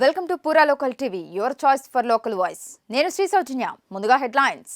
Welcome to Pura local TV your choice for local voice. నేను శ్రీ సౌజన్య. ముందుగా headlines.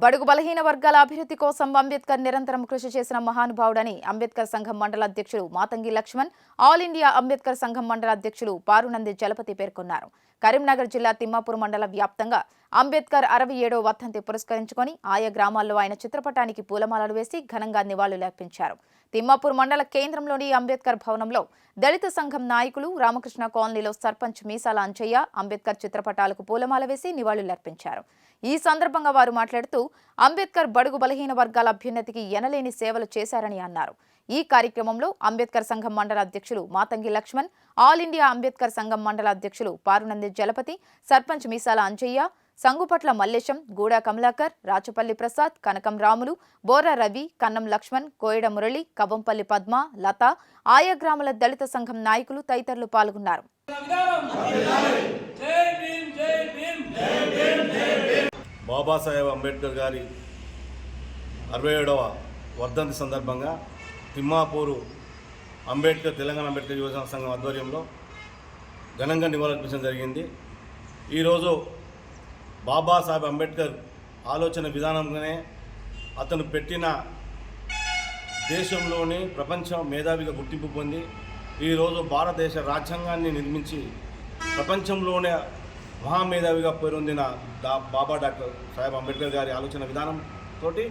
బడుగు బలహీన వర్గాల అభివృద్ధి కోసం అంబేద్కర్ నిరంతరం కృషి చేసిన మహానుభావుడని అంబేద్కర్ సంఘం మండల అధ్యక్షులు మాతంగి లక్ష్మణ్ ఆల్ ఇండియా అంబేద్కర్ సంఘం మండల అధ్యక్షులు పారునంది జలపతి పేర్కొన్నారు. కరీంనగర్ జిల్లా తిమ్మాపూర్ మండల వ్యాప్తంగా అంబేద్కర్ అరవై ఏడో వర్ధంతి పురస్కరించుకొని ఆయా గ్రామాల్లో ఆయన చిత్రపటానికి పూలమాలలు వేసి ఘనంగా నివాళులర్పించారు తిమ్మాపూర్ మండల కేంద్రంలోని అంబేద్కర్ భవనంలో దళిత సంఘం నాయకులు రామకృష్ణ కాలనీలో సర్పంచ్ మీసాల అంచయ్య అంబేద్కర్ చిత్రపటాలకు పూలమాల వేసి నివాళులర్పించారు ఈ సందర్భంగా వారు మాట్లాడుతూ అంబేద్కర్ బడుగు బలహీన వర్గాల అభ్యున్నతికి ఎనలేని సేవలు చేశారని అన్నారు. ఈ కార్యక్రమంలో అంబేద్కర్ సంఘం మండల అధ్యక్షులు మాతంగి లక్ష్మణ్ ఆల్ ఇండియా అంబేద్కర్ సంఘం మండల అధ్యక్షులు పారునంది జలపతి సర్పంచ్ మీసాల అంజయ్య సంగుపట్ల మల్లేశం గూడా కమలాకర్ రాచపల్లి ప్రసాద్ కనకం రాములు బోర రవి కన్నం లక్ష్మణ్ కోయడ మురళి కవ్వంపల్లి పద్మ లత ఆయా గ్రామాల దళిత సంఘం నాయకులు తదితరులు పాల్గొన్నారు. బాబాసాహెబ్ అంబేద్కర్ గారి అరవై ఏడవ వర్ధంతి సందర్భంగా తిమ్మాపూరు అంబేద్కర్ తెలంగాణ అంబేద్కర్ యువజన సంఘం ఆధ్వర్యంలో ఘనంగా నివాళులర్పించడం జరిగింది. ఈరోజు బాబాసాహెబ్ అంబేద్కర్ ఆలోచన విధానంగానే అతను పెట్టిన దేశంలోని ప్రపంచ మేధావిగా గుర్తింపు పొంది ఈరోజు భారతదేశ రాజ్యాంగాన్ని నిర్మించి ప్రపంచంలోనే మహామేధావిగా పేరొందిన డా బాబా డాక్టర్ సాహెబ్ అంబేద్కర్ గారి ఆలోచన విధానం తోటి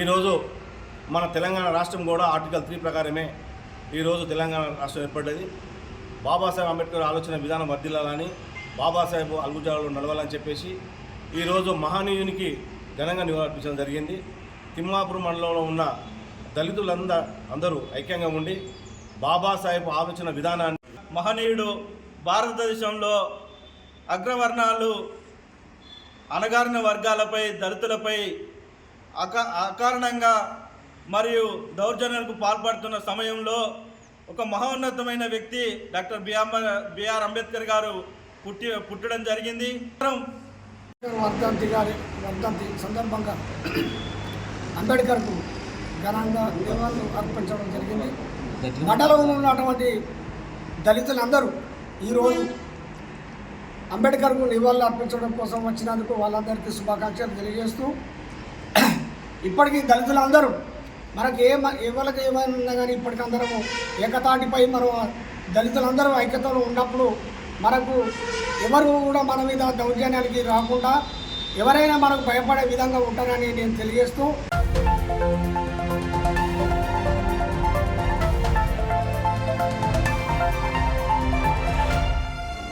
ఈరోజు మన తెలంగాణ రాష్ట్రం కూడా ఆర్టికల్ త్రీ ప్రకారమే ఈరోజు తెలంగాణ రాష్ట్రం ఏర్పడ్డది. బాబాసాహెబ్ అంబేద్కర్ ఆలోచన విధానం వర్దిల్లాలని బాబాసాహెబ్ అలుగుజాలలో నడవాలని చెప్పేసి ఈరోజు మహనీయునికి ఘనంగా నివాళులర్పించడం జరిగింది. తిమ్మాపురం మండలంలో ఉన్న దళితులంద అందరూ ఐక్యంగా ఉండి బాబాసాహెబ్ ఆలోచన విధానాన్ని మహనీయుడు భారతదేశంలో అగ్రవర్ణాలు అణగారిన వర్గాలపై దళితులపై అక అకారణంగా మరియు దౌర్జన్యాలకు పాల్పడుతున్న సమయంలో ఒక మహోన్నతమైన వ్యక్తి డాక్టర్ బిఆర్ బిఆర్ అంబేద్కర్ గారు పుట్టి పుట్టడం జరిగింది. వర్ధంతి గారి వర్ధంతి సందర్భంగా అంబేద్కర్కు ఘనంగా నివాళులు అర్పించడం జరిగింది. మండలంలో ఉన్నటువంటి దళితులందరూ ఈరోజు అంబేద్కర్కు నివాళులు అర్పించడం కోసం వచ్చినందుకు వాళ్ళందరికీ శుభాకాంక్షలు తెలియజేస్తూ ఇప్పటికీ దళితులందరూ మనకి ఏ ఎవరికి ఏమైనా ఉన్నా కానీ ఇప్పటికందరము ఏకతాటిపై మనం దళితులందరూ ఐక్యతలో ఉన్నప్పుడు మనకు ఎవరు కూడా మన మీద దౌర్జన్యానికి రాకుండా ఎవరైనా మనకు భయపడే విధంగా ఉంటారని నేను తెలియజేస్తూ